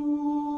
Uh...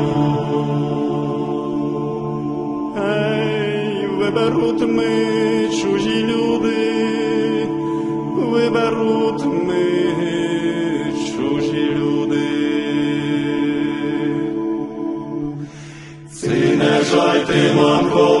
виберуть ми чужі люди, виберуть ми чужі люди. Ці не жайте, мамко,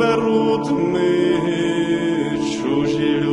беруть ми чужі люди.